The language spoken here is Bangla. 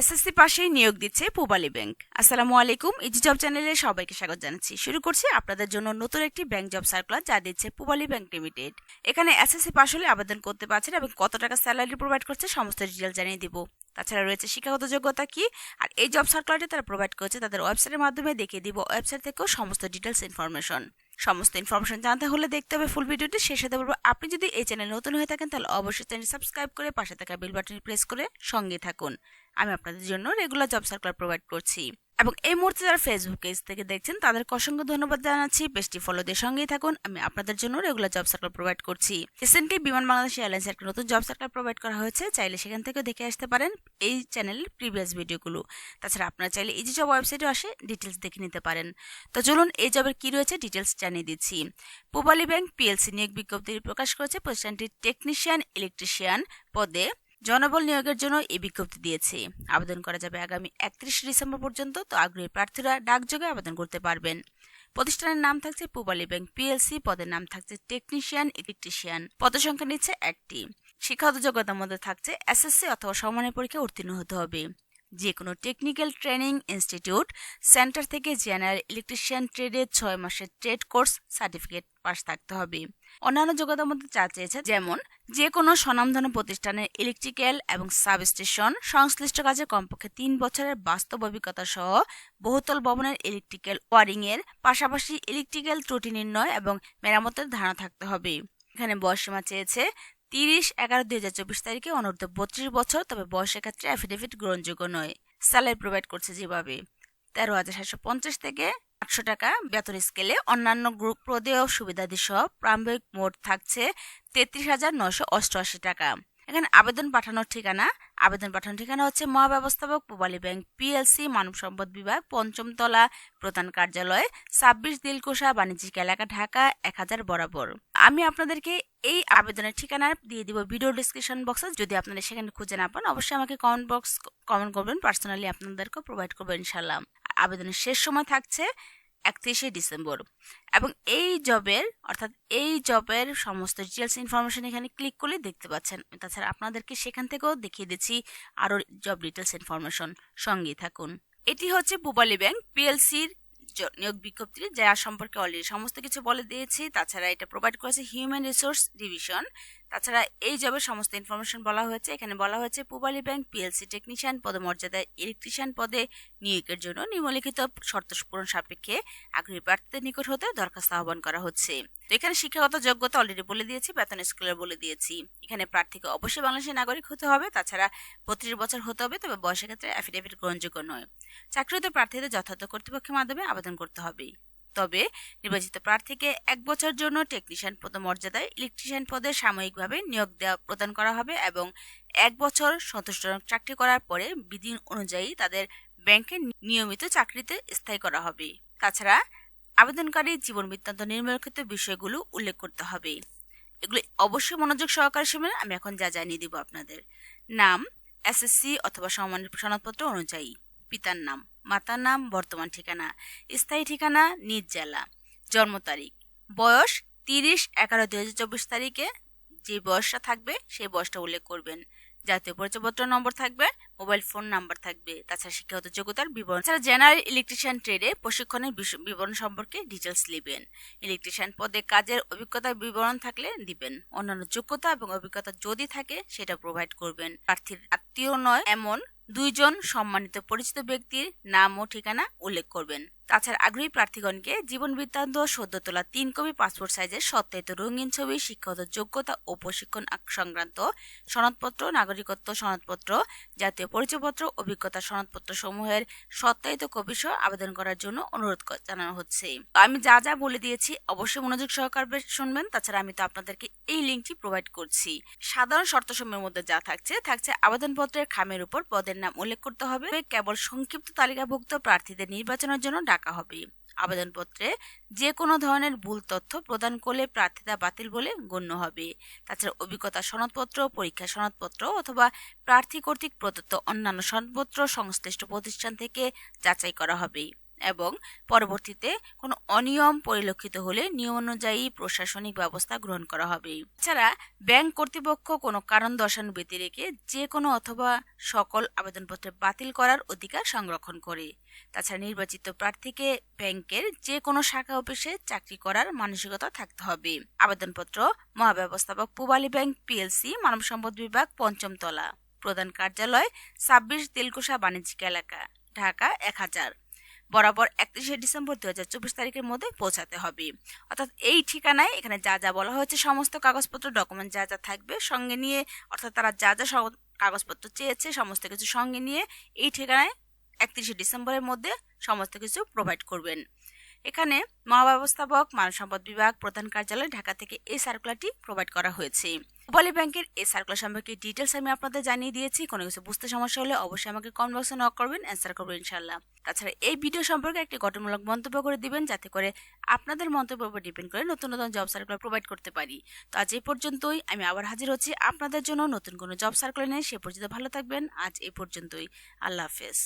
এসএসসি পাশেই নিয়োগ দিচ্ছে পূবালী ব্যাংক। আসসালামু আলাইকুম, ইজি জব চ্যানেলে সবাইকে স্বাগত জানাচ্ছি। শুরু করছি আপনাদের জন্য নতুন একটি ব্যাংক জব সার্কুলার যা দিচ্ছে পূবালী ব্যাংক লিমিটেড। এখানে এসএসসি পাশ হলে আবেদন করতে পারছেন এবং কত টাকা স্যালারি প্রোভাইড করছে সমস্ত ডিটেল জানিয়ে দিব। তাছাড়া রয়েছে শিক্ষাগত যোগ্যতা কি আর এই জব সার্কুলারটি তারা প্রোভাইড করছে তাদের ওয়েবসাইটের মাধ্যমে দেখিয়ে দিব ওয়েবসাইট থেকেও সমস্ত ডিটেলস ইনফরমেশন। সমস্ত ইনফরমেশন জানতে হলে দেখতে হবে ফুল ভিডিওটি। শেষ হতে বলব, আপনি যদি এই চ্যানেল নতুন হয়ে থাকেন, তাহলে অবশ্যই চ্যানেল সাবস্ক্রাইব করে পাশে থাকা বেল বাটন প্রেস করে সঙ্গে থাকুন। আমি আপনাদের জন্য রেগুলার জব সার্কুলার প্রোভাইড করছি। এবং এই মুহূর্তে যারা ফেসবুক পেজ থেকে দেখছেন, তাদেরকে অসংখ্য ধন্যবাদ জানাচ্ছি। পেজটি ফলো দিয়ে সঙ্গেই থাকুন। আমি আপনাদের জন্য রেগুলার জব সার্কুলার প্রোভাইড করছি। রিসেন্টলি বিমান বাংলাদেশ এয়ারলাইন্স একটা নতুন জব সার্কুলার প্রোভাইড করা হয়েছে। চাইলে সেখান থেকে দেখে আসতে পারেন এই চ্যানেলের প্রিভিয়াস ভিডিওগুলো তাছাড়া আপনারা চাইলে ইজি জব ওয়েবসাইটে আসে ডিটেলস দেখে নিতে পারেন। তো চলুন এই জবের কি রয়েছে ডিটেলস জানিয়ে দিচ্ছি। পূবালী ব্যাংক পিএলসি নিয়োগ বিজ্ঞপ্তি প্রকাশ করেছে প্রতিষ্ঠানটির টেকনিশিয়ান ইলেকট্রিশিয়ান পদে। জনবল নিয়োগের জন্য এই বিজ্ঞপ্তি দিয়েছে। আবেদন করা যাবে আগামী একত্রিশ ডিসেম্বর পর্যন্ত, তো আগ্রহী প্রার্থীরা ডাকযোগে আবেদন করতে পারবেন। প্রতিষ্ঠানের নাম থাকছে পূবালী ব্যাংক পিএলসি, পদের নাম থাকছে টেকনিশিয়ান, ইলেকট্রিশিয়ান। পদসংখ্যা নিচ্ছে একটি। শিক্ষাগত যোগ্যতার মধ্যে থাকছে এসএসসি অথবা সমানের পরীক্ষা উত্তীর্ণ হতে হবে। যে কোনো টেকনিক্যাল ট্রেনিং ইনস্টিটিউট সেন্টার থেকে জেনারেল ইলেকট্রিশিয়ান ট্রেডে ছয় মাসের ট্রেড কোর্স সার্টিফিকেট পাশ থাকতে হবে। অন্যান্য যোগ্যতার মধ্যে চা চেয়েছে, যেমন যে কোনো স্বনামধন্য প্রতিষ্ঠানের ইলেকট্রিক্যাল এবং সাবস্টেশন সংশ্লিষ্ট কাজে কমপক্ষে তিন বছরের বাস্তব অভিজ্ঞতা সহ বহুতল ভবনের ইলেকট্রিক্যাল ওয়ারিং এর পাশাপাশি ইলেকট্রিক্যাল ত্রুটি নির্ণয় এবং মেরামতের ধারণা থাকতে হবে। এখানে বয়সীমা চেয়েছে তিরিশ, এগারো, দুই হাজার চব্বিশ তারিখে অনূর্ধ্ব বত্রিশ বছর, তবে বয়সের ক্ষেত্রে অ্যাফিডেভিট গ্রহণযোগ্য নয়। স্যালারি প্রোভাইড করছে যেভাবে। তেরো হাজার সাতশো পঞ্চাশ থেকে আটশো টাকা বেতন স্কেলে অন্যান্য গ্রুপ প্রদেয় সুবিধাদি সহ প্রারম্ভিক মোট থাকছে তেত্রিশ হাজার নশো অষ্টআশি টাকা। এখানে আবেদন পাঠানোর ঠিকানা আবেদন পাঠানোর ঠিকানা হচ্ছে মহাব্যবস্থাপক পূবালী ব্যাংক পিএলসি মানব সম্পদ বিভাগ পঞ্চমতলা প্রধান কার্যালয়, ছাব্বিশ দিলকুশা বাণিজ্যিক এলাকা, ঢাকা, এক হাজার বরাবর। আমি আপনাদেরকে এই আবেদনের ঠিকানা দিয়ে দিব ভিডিও ডিসক্রিপশন বক্সে। যদি আপনারা সেখানে খুঁজে না পান, অবশ্যই আমাকে কমেন্ট বক্স, কমেন্ট করবেন। পার্সোনালি আপনাদেরকে প্রোভাইড করব ইনশাল্লাহ আবেদনের শেষ সময় থাকছে। একত্রিশে ডিসেম্বর। এবং এই জবের, অর্থাৎ এই জবের সমস্ত ডিটেলস ইনফরমেশন এখানে ক্লিক করলে দেখতে পাচ্ছেন। তাছাড়া আপনাদেরকে সেখান থেকেও দেখিয়ে দিচ্ছি আরও জব ডিটেলস ইনফরমেশন সঙ্গেই থাকুন। এটি হচ্ছে পূবালী ব্যাংক পিএলসির নিয়োগ বিজ্ঞপ্তি, যা সম্পর্কে অলরেডি সমস্ত কিছু বলে দিয়েছি। তাছাড়া এটা প্রোভাইড করেছে হিউম্যান রিসোর্স ডিভিশন তাছাড়া এই জবের সমস্ত ইনফরমেশন বলা হয়েছে। এখানে বলা হয়েছে, পূবালী ব্যাংক পিএলসি টেকনিশিয়ান পদমর্যাদায় ইলেকট্রিশিয়ান পদে নিয়োগের জন্য নিম্নলিখিত শর্ত পূরণ সাপেক্ষে আগ্রহী প্রার্থীদের নিকট হতে দরখাস্ত আহ্বান করা হচ্ছে। তো এখানে শিক্ষাগত যোগ্যতা অলরেডি বলে দিয়েছি, বেতন স্কুলের বলে দিয়েছি। এখানে প্রার্থীকে অবশ্যই বাংলাদেশের নাগরিক হতে হবে, তাছাড়া বত্রিশ বছর হতে হবে, তবে বয়সের ক্ষেত্রে অ্যাফিডেভিট গ্রহণযোগ্য নয়। চাকরিতে প্রার্থীদের যথাযথ কর্তৃপক্ষের মাধ্যমে আবেদন করতে হবে। তবে নির্বাচিত প্রার্থীকে এক বছর জন্য টেকনিশিয়ান পদমর্যাদায় ইলেকট্রিশিয়ান পদে সাময়িকভাবে নিয়োগ দেওয়া প্রদান করা হবে এবং এক বছর সন্তুষ্টজনক চাকরি করার পরে বিধি অনুযায়ী তাদের ব্যাংকে নিয়মিত চাকরিতে স্থায়ী করা হবে। তাছাড়া আবেদনকারী জীবন বৃত্তান্ত নির্মাণকৃত বিষয়গুলো উল্লেখ করতে হবে। এগুলি অবশ্যই মনোযোগ সহকারে শুনবেন আমি এখন যা জানিয়ে দিব আপনাদের। নাম এসএসসি অথবা সমানের সনদপত্র অনুযায়ী। পিতার নাম। মাতার নাম, বর্তমান ঠিকানা। স্থায়ী ঠিকানা, নিজ জেলা। জন্ম তারিখ। বয়স তিরিশ এগারো দু হাজার চব্বিশ তারিখে যে বয়সটা থাকবে, সেই বয়সটা উল্লেখ করবেন। জাতীয় পরিচয়পত্র নম্বর থাকবে মোবাইল ফোন নাম্বার থাকবে, তাছাড়া শিক্ষাগত যোগ্যতার বিবরণ। তাছাড়া জেনারেল ইলেকট্রিশিয়ান ট্রেডে প্রশিক্ষণের বিবরণ সম্পর্কে ডিটেলস নেবেন ইলেকট্রিশিয়ান পদে কাজের অভিজ্ঞতার বিবরণ থাকলে দিবেন। অন্যান্য যোগ্যতা এবং অভিজ্ঞতা যদি থাকে, সেটা প্রোভাইড করবেন। প্রার্থীর আত্মীয় নয়, এমন দুইজন সম্মানিত পরিচিত ব্যক্তির নাম ও ঠিকানা উল্লেখ করবেন। তাছাড়া আগ্রহী প্রার্থীগণকে জীবন বৃত্তান্ত সদ্য তোলা তিন কপি পাসপোর্ট সাইজের সত্যায়িত রঙিন ছবি, শিক্ষাগত যোগ্যতা ও প্রশিক্ষণ সংক্রান্ত সনদপত্র, নাগরিকত্ব সনদপত্র, জাতীয় পরিচয়পত্র অভিজ্ঞতা সনদপত্র সমূহের সত্যায়িত কপি সহ আবেদন করার জন্য অনুরোধ জানানো হচ্ছে। আমি যা যা বলে দিয়েছি, অবশ্যই মনোযোগ সহকারে শুনবেন। তাছাড়া আমি তো আপনাদেরকে এই লিঙ্কটি প্রোভাইড করছি। সাধারণ শর্ত সমূহের মধ্যে যা থাকছে থাকছে আবেদনপত্রের খামের উপর পদের নাম উল্লেখ করতে হবে। কেবল সংক্ষিপ্ত তালিকাভুক্ত প্রার্থীদের নির্বাচনের জন্য ডাকা হবে। আবেদনপত্রে যে কোনো ধরনের ভুল তথ্য প্রদান করলে প্রার্থিতা বাতিল বলে গণ্য হবে। তাছাড়া অভিজ্ঞতা সনদপত্র, পরীক্ষা সনদপত্র অথবা প্রার্থী কর্তৃক প্রদত্ত অন্যান্য সনদপত্র সংশ্লিষ্ট প্রতিষ্ঠান থেকে যাচাই করা হবে। এবং পরবর্তীতে কোনো অনিয়ম পরিলক্ষিত হলে নিয়ম অনুযায়ী প্রশাসনিক ব্যবস্থা গ্রহণ করা হবে। এছাড়া ব্যাংক কর্তৃপক্ষ কোনো কারণ দর্শানো ব্যতি রেখে যে কোনো অথবা সকল আবেদনপত্র বাতিল করার অধিকার সংরক্ষণ করে। তাছাড়া নির্বাচিত প্রার্থীকে ব্যাংকের যে কোনো শাখা অফিসে চাকরি করার মানসিকতা থাকতে হবে। আবেদনপত্র মহাব্যবস্থাপক পুবালী ব্যাংক পিএলসি, মানব সম্পদ বিভাগ পঞ্চম তলা প্রধান কার্যালয় ছাব্বিশ তেলকুশা বাণিজ্যিক এলাকা, ঢাকা এক হাজার। বরাবর একত্রিশে ডিসেম্বর দু হাজার চব্বিশ তারিখের মধ্যে পৌঁছাতে হবে। অর্থাৎ এই ঠিকানায় এখানে যা যা বলা হয়েছে, সমস্ত কাগজপত্র ডকুমেন্ট যা যা থাকবে সঙ্গে নিয়ে, অর্থাৎ তারা যা যা কাগজপত্র চেয়েছে, সমস্ত কিছু সঙ্গে নিয়ে এই ঠিকানায় একত্রিশে ডিসেম্বরের মধ্যে সমস্ত কিছু প্রোভাইড করবেন। এখানে মহাব্যবস্থাপক, মানব সম্পদ বিভাগ, প্রধান কার্যালয় ঢাকা থেকে এই সার্কুলারটি প্রোভাইড করা হয়েছে। রূপালী ব্যাংকের এই সার্কুলার সম্পর্কে ডিটেলস আমি আপনাদের জানিয়ে দিয়েছি। কোনো কিছু বুঝতে সমস্যা হলে অবশ্যই আমাকে কমেন্ট বক্সে নক করবেন অ্যান্সার করবেন ইনশাল্লাহ তাছাড়া এই ভিডিও সম্পর্কে একটি গঠনমূলক মন্তব্য করে দিবেন, যাতে করে আপনাদের মন্তব্যের উপর ডিপেন্ড করে নতুন নতুন জব সার্কুলার প্রোভাইড করতে পারি। তো আজ এই পর্যন্তই, আমি আবার হাজির হচ্ছি আপনাদের জন্য নতুন কোনো জব সার্কুলার নিয়ে। সে পর্যন্ত ভালো থাকবেন, আজ এই পর্যন্তই। আল্লাহ হাফেজ।